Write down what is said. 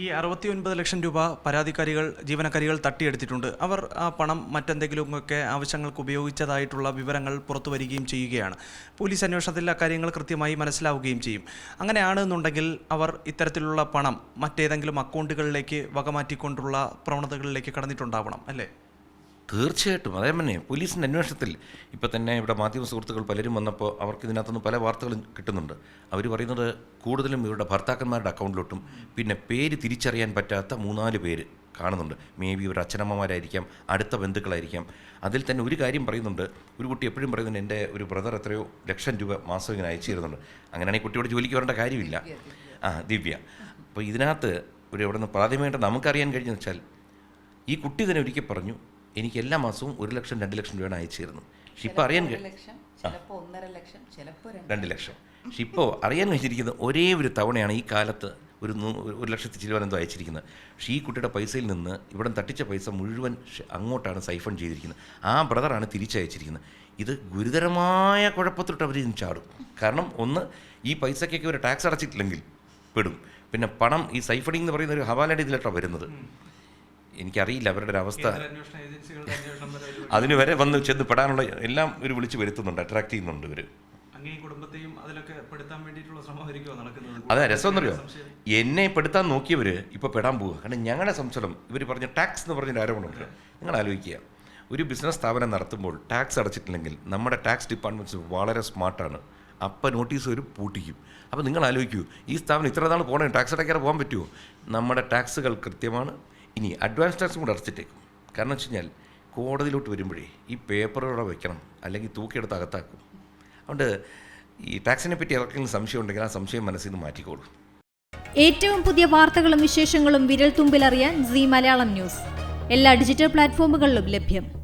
ഈ അറുപത്തി ഒൻപത് ലക്ഷം രൂപ പരാതിക്കാരികൾ ജീവനക്കാരികൾ തട്ടിയെടുത്തിട്ടുണ്ട്. അവർ ആ പണം മറ്റെന്തെങ്കിലുമൊക്കെ ആവശ്യങ്ങൾക്ക് ഉപയോഗിച്ചതായിട്ടുള്ള വിവരങ്ങൾ പുറത്തു വരികയും ചെയ്യുകയാണ്. പോലീസ് അന്വേഷണത്തിൽ അക്കാര്യങ്ങൾ കൃത്യമായി മനസ്സിലാവുകയും ചെയ്യും. അങ്ങനെയാണെന്നുണ്ടെങ്കിൽ അവർ ഇത്തരത്തിലുള്ള പണം മറ്റേതെങ്കിലും അക്കൗണ്ടുകളിലേക്ക് വകമാറ്റിക്കൊണ്ടുള്ള പ്രവണതകളിലേക്ക് കടന്നിട്ടുണ്ടാവണം അല്ലേ? തീർച്ചയായിട്ടും. അതേ തന്നെ പോലീസിന്റെ അന്വേഷണത്തിൽ ഇപ്പം തന്നെ ഇവിടെ മാധ്യമ സുഹൃത്തുക്കൾ പലരും വന്നപ്പോൾ അവർക്ക് ഇതിനകത്തുനിന്ന് പല വാർത്തകളും കിട്ടുന്നുണ്ട്. അവർ പറയുന്നത് കൂടുതലും ഇവരുടെ ഭർത്താക്കന്മാരുടെ അക്കൗണ്ടിലോട്ടും പിന്നെ പേര് തിരിച്ചറിയാൻ പറ്റാത്ത മൂന്നാൽ പേര് കാണുന്നുണ്ട്. മേ ബി ഒരു അച്ഛനമ്മമാരായിരിക്കാം അടുത്ത ബന്ധുക്കളായിരിക്കാം. അതിൽ തന്നെ ഒരു കാര്യം പറയുന്നുണ്ട്. ഒരു കുട്ടി എപ്പോഴും പറയുന്നുണ്ട് എന്റെ ഒരു ബ്രദർ എത്രയോ ലക്ഷം രൂപ മാസം ഇങ്ങനെ അയച്ചു തരുന്നുണ്ട്. അങ്ങനെയാണെങ്കിൽ കുട്ടിയോട് ജോലിക്ക് വരേണ്ട കാര്യമില്ല. ആ ദിവ്യ. അപ്പോൾ ഇതിനകത്ത് ഒരു എവിടെ നിന്ന് പ്രാഥമികമായിട്ട് നമുക്കറിയാൻ കഴിഞ്ഞെന്ന് വെച്ചാൽ ഈ കുട്ടി തന്നെ ഒരിക്കൽ പറഞ്ഞു എനിക്ക് എല്ലാ മാസവും ഒരു ലക്ഷം രണ്ട് ലക്ഷം രൂപയാണ് അയച്ചു തരുന്നത് പക്ഷെ ഇപ്പോൾ അറിയാൻ രണ്ട് ലക്ഷം. പക്ഷെ ഇപ്പോൾ അറിയാൻ കഴിച്ചിരിക്കുന്ന ഒരേ ഒരു തവണയാണ് ഈ കാലത്ത് ഒരു നൂ- ഒരു ലക്ഷത്തി ചിലവനെന്തോ അയച്ചിരിക്കുന്നത്. പക്ഷേ ഈ കുട്ടിയുടെ പൈസയിൽ നിന്ന് ഇവിടെ തട്ടിച്ച പൈസ മുഴുവൻ അങ്ങോട്ടാണ് സൈഫൺ ചെയ്തിരിക്കുന്നത്. ആ ബ്രദറാണ് തിരിച്ചയച്ചിരിക്കുന്നത്. ഇത് ഗുരുതരമായ കുഴപ്പത്തിലോട്ട് അവർ ചാടും. കാരണം ഒന്ന് ഈ പൈസക്കൊക്കെ ഒരു ടാക്സ് അടച്ചിട്ടില്ലെങ്കിൽ പെടും. പിന്നെ പണം ഈ സൈഫണിംഗ് എന്ന് പറയുന്ന ഒരു ഹവാല ഇതിലോട്ടാണ് വരുന്നത്. എനിക്കറിയില്ല അവരുടെ ഒരു അവസ്ഥ. അതിന് വരെ വന്ന് ചെന്ന് പെടാനുള്ള എല്ലാം ഇവർ വിളിച്ചു വരുത്തുന്നുണ്ട് അട്രാക്ട് ചെയ്യുന്നുണ്ട് ഇവർ അതെ രസം എന്നറിയോ എന്നെ പെടുത്താൻ നോക്കിയവർ ഇപ്പോൾ പെടാൻ പോവുക. കാരണം ഞങ്ങളുടെ സംശയം ഇവർ പറഞ്ഞ ടാക്സ് എന്ന് പറഞ്ഞൊരു ആരോപണമുണ്ട്. നിങ്ങൾ ആലോചിക്കുക. ഒരു ബിസിനസ് സ്ഥാപനം നടത്തുമ്പോൾ ടാക്സ് അടച്ചിട്ടില്ലെങ്കിൽ നമ്മുടെ ടാക്സ് ഡിപ്പാർട്ട്മെന്റ്സ് വളരെ സ്മാർട്ടാണ് അപ്പം നോട്ടീസ് ഒരു പൂട്ടിക്കും. അപ്പോൾ നിങ്ങൾ ആലോചിക്കൂ ഈ സ്ഥാപനം ഇത്ര നാൾ പോകണേ ടാക്സ് അടയ്ക്കാതെ പോകാൻ പറ്റുമോ? നമ്മുടെ ടാക്സുകൾ കൃത്യമാണ്. ഇനി അഡ്വാൻസ് ടാക്സും കൂടെ അടച്ചിട്ടേക്കും. കാരണം വെച്ച് കഴിഞ്ഞാൽ കോടതിയിലോട്ട് വരുമ്പോഴേ ഈ പേപ്പറുകളെ വെക്കണം. അല്ലെങ്കിൽ തൂക്കിയെടുത്ത് അകത്താക്കും. അതുകൊണ്ട് ഈ ടാക്സിനെ പറ്റി ഇറക്കുന്ന സംശയം ഉണ്ടെങ്കിൽ ആ സംശയം മനസ്സിൽ നിന്ന് മാറ്റിക്കോളൂ. ഏറ്റവും പുതിയ വാർത്തകളും വിശേഷങ്ങളും വിരൽ തുമ്പിലറിയാൻ സി മലയാളം ന്യൂസ്. എല്ലാ ഡിജിറ്റൽ പ്ലാറ്റ്ഫോമുകളിലും ലഭ്യം.